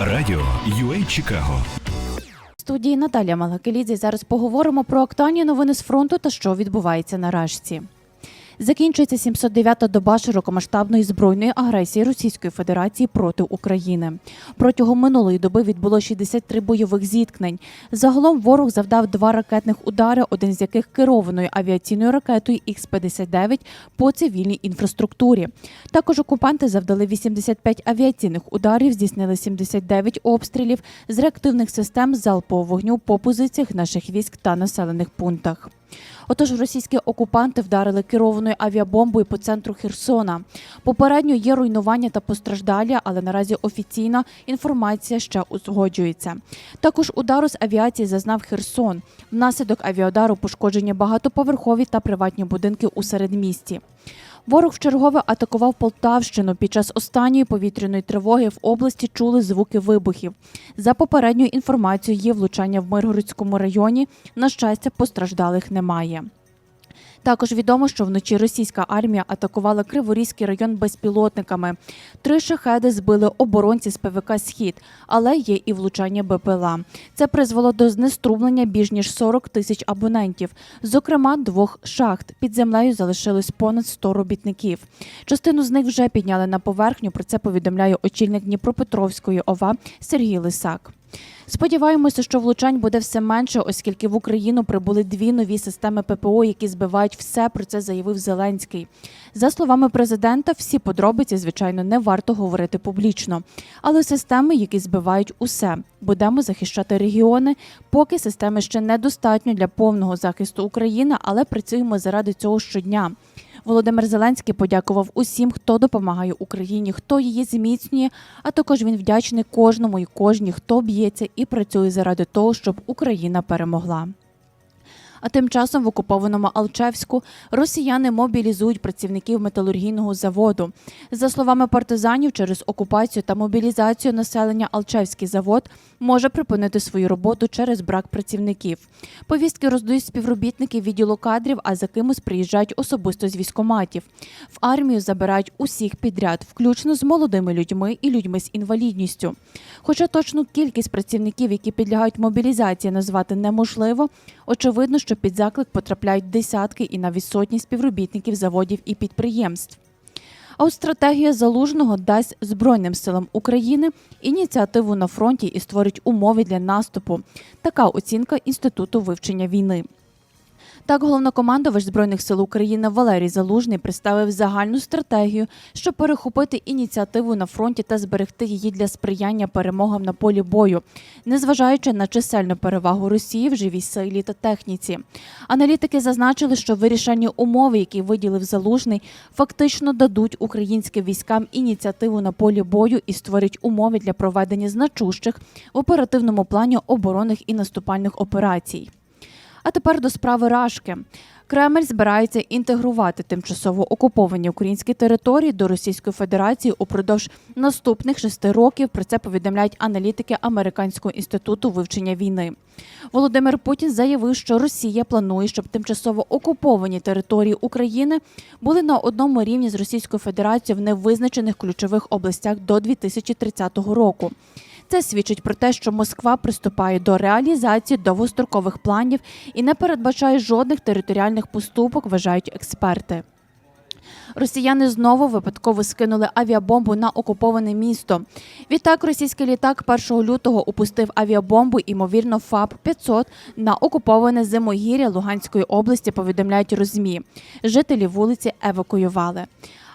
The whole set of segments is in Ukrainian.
Радіо UA Чикаго. Студії Наталія Малакелідзе. Зараз поговоримо про актуальні новини з фронту та що відбувається на Рашці. Закінчується 709-та доба широкомасштабної збройної агресії Російської Федерації проти України. Протягом минулої доби відбуло 63 бойових зіткнень. Загалом ворог завдав два ракетних удари, один з яких керованою авіаційною ракетою Х-59 по цивільній інфраструктурі. Також окупанти завдали 85 авіаційних ударів, здійснили 79 обстрілів з реактивних систем залпового вогню по позиціях наших військ та населених пунктах. Отож, російські окупанти вдарили керованою авіабомбою по центру Херсона. Попередньо є руйнування та постраждалі, але наразі офіційна інформація ще узгоджується. Також удару з авіації зазнав Херсон. Внаслідок авіаудару пошкоджені багатоповерхові та приватні будинки у середмісті. Ворог вчергове атакував Полтавщину. Під час останньої повітряної тривоги в області чули звуки вибухів. За попередньою інформацією, є влучання в Миргородському районі. На щастя, постраждалих немає. Також відомо, що вночі російська армія атакувала Криворізький район безпілотниками. Три шахеди збили оборонці з ПВК Схід, але є і влучання БПЛА. Це призвело до знеструмлення більш ніж 40 тисяч абонентів, зокрема двох шахт. Під землею залишилось понад 100 робітників. Частину з них вже підняли на поверхню. Про це повідомляє очільник Дніпропетровської ОВА Сергій Лисак. Сподіваємося, що влучань буде все менше, оскільки в Україну прибули дві нові системи ППО, які збивають все. Про це заявив Зеленський. За словами президента, всі подробиці, звичайно, не варто говорити публічно. Але системи, які збивають усе, будемо захищати регіони. Поки системи ще недостатньо для повного захисту України, але працюємо заради цього щодня. Володимир Зеленський подякував усім, хто допомагає Україні, хто її зміцнює. А також він вдячний кожному і кожній, хто б'ється і працює заради того, щоб Україна перемогла. А тим часом в окупованому Алчевську росіяни мобілізують працівників металургійного заводу. За словами партизанів, через окупацію та мобілізацію населення Алчевський завод може припинити свою роботу через брак працівників. Повістки роздають співробітники відділу кадрів, а за кимось приїжджають особисто з військоматів. В армію забирають усіх підряд, включно з молодими людьми і людьми з інвалідністю. Хоча точну кількість працівників, які підлягають мобілізації, назвати неможливо, очевидно, що під заклик потрапляють десятки і навіть сотні співробітників заводів і підприємств. А от стратегія залужного дасть Збройним силам України ініціативу на фронті і створить умови для наступу. Така оцінка інституту вивчення війни. Так, головнокомандувач збройних сил України Валерій Залужний представив загальну стратегію, щоб перехопити ініціативу на фронті та зберегти її для сприяння перемогам на полі бою, незважаючи на чисельну перевагу Росії в живій силі та техніці. Аналітики зазначили, що вирішальні умови, які виділив Залужний, фактично дадуть українським військам ініціативу на полі бою і створять умови для проведення значущих в оперативному плані оборонних і наступальних операцій. А тепер до справи Рашки. Кремль збирається інтегрувати тимчасово окуповані українські території до Російської Федерації упродовж наступних шести років. Про це повідомляють аналітики Американського інституту вивчення війни. Володимир Путін заявив, що Росія планує, щоб тимчасово окуповані території України були на одному рівні з Російською Федерацією в невизначених ключових областях до 2030 року. Це свідчить про те, що Москва приступає до реалізації довгострокових планів і не передбачає жодних територіальних поступок, вважають експерти. Росіяни знову випадково скинули авіабомбу на окуповане місто. Відтак, російський літак 1 лютого упустив авіабомбу, ймовірно, ФАБ-500 на окуповане зимогір'я Луганської області, повідомляють розмі. Жителі вулиці евакуювали.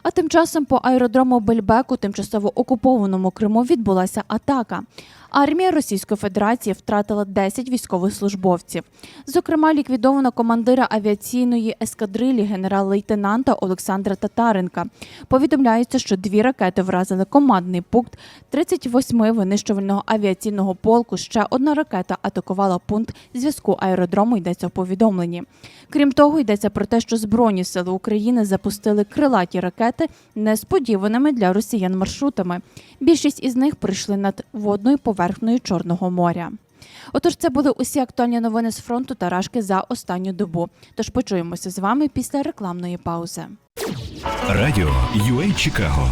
А тим часом по аеродрому Бельбеку, тимчасово окупованому Криму, відбулася атака. Армія Російської Федерації втратила 10 військовослужбовців. Зокрема, ліквідовано командира авіаційної ескадрилі генерал-лейтенанта Олександра Татаренка. Повідомляється, що дві ракети вразили командний пункт 38 винищувального авіаційного полку. Ще одна ракета атакувала пункт зв'язку аеродрому. Йдеться в повідомленні. Крім того, йдеться про те, що Збройні сили України запустили крилаті ракети несподіваними для росіян маршрутами. Більшість із них прийшли над водною поверхнею Чорного моря. Отож, це були усі актуальні новини з фронту та рашки за останню добу. Тож почуємося з вами після рекламної паузи. Радіо UA Чикаго.